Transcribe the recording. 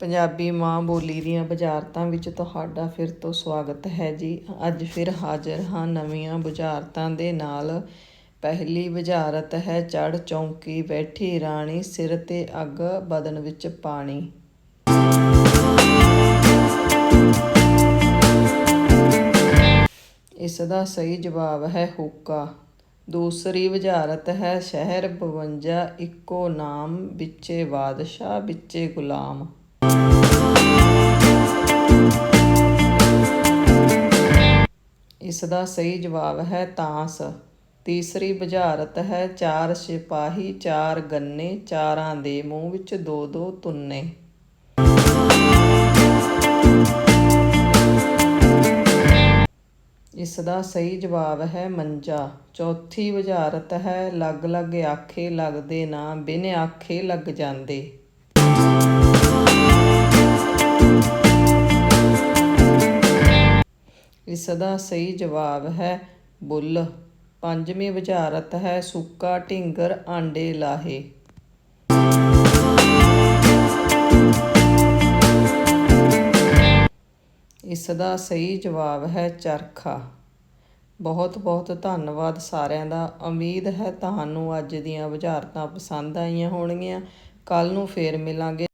ਪੰਜਾਬੀ ਮਾਂ ਬੋਲੀ ਦੀਆਂ ਬੁਝਾਰਤਾਂ ਵਿੱਚ ਤੁਹਾਡਾ ਫਿਰ ਤੋਂ ਸਵਾਗਤ ਹੈ ਜੀ। ਅੱਜ ਫਿਰ ਹਾਜ਼ਰ ਹਾਂ ਨਵੀਆਂ ਬੁਝਾਰਤਾਂ ਦੇ ਨਾਲ। ਪਹਿਲੀ ਬੁਝਾਰਤ ਹੈ ਚੜ ਚੌਂਕੀ ਬੈਠੀ ਰਾਣੀ ਸਿਰ ਤੇ ਅੱਗ ਬਦਨ ਵਿੱਚ ਪਾਣੀ। ਇਸ ਦਾ ਸਹੀ ਜਵਾਬ ਹੈ ਹੁੱਕਾ। ਦੂਸਰੀ ਵਜ਼ਾਰਤ ਹੈ, ਸ਼ਹਿਰ 52 ਇੱਕੋ ਨਾਮ, ਵਿੱਚੇ ਬਾਦਸ਼ਾਹ, ਵਿੱਚੇ ਗੁਲਾਮ। ਇਸ ਦਾ ਸਹੀ ਜਵਾਬ ਹੈ ਤਾਂਸ। ਤੀਸਰੀ ਬੁਝਾਰਤ ਹੈ ਚਾਰ ਸਿਪਾਹੀ, ਚਾਰ ਗੰਨੇ, ਚਾਰਾਂ ਦੇ ਮੂੰਹ ਵਿੱਚ ਦੋ ਦੋ ਤੁੰਨੇ ਇਸ ਦਾ ਸਹੀ ਜਵਾਬ ਹੈ ਮੰਜਾ। ਚੌਥੀ ਵਜ਼ਾਰਤ ਹੈ ਲੱਗ ਲੱਗ ਆਖੇ ਲੱਗਦੇ ਨਾ, ਬਿਨ ਆਖੇ ਲੱਗ ਜਾਂਦੇ। ਇਸ ਦਾ ਸਹੀ ਜਵਾਬ ਹੈ ਬੁੱਲ। ਪੰਜਵੀਂ ਵਜ਼ਾਰਤ ਹੈ, ਸੁੱਕਾ ਢਿੰਗਰ ਆਂਡੇ ਲਾਹੇ। ਇਸ ਦਾ ਸਹੀ ਜਵਾਬ ਹੈ, ਚਰਖਾ। ਬਹੁਤ ਬਹੁਤ ਧੰਨਵਾਦ ਸਾਰਿਆਂ ਦਾ। ਉਮੀਦ ਹੈ ਤੁਹਾਨੂੰ ਅੱਜ ਦੀਆਂ ਬੁਝਾਰਤਾਂ ਪਸੰਦ ਆਈਆਂ ਹੋਣਗੀਆਂ। ਕੱਲ ਨੂੰ ਫੇਰ ਮਿਲਾਂਗੇ।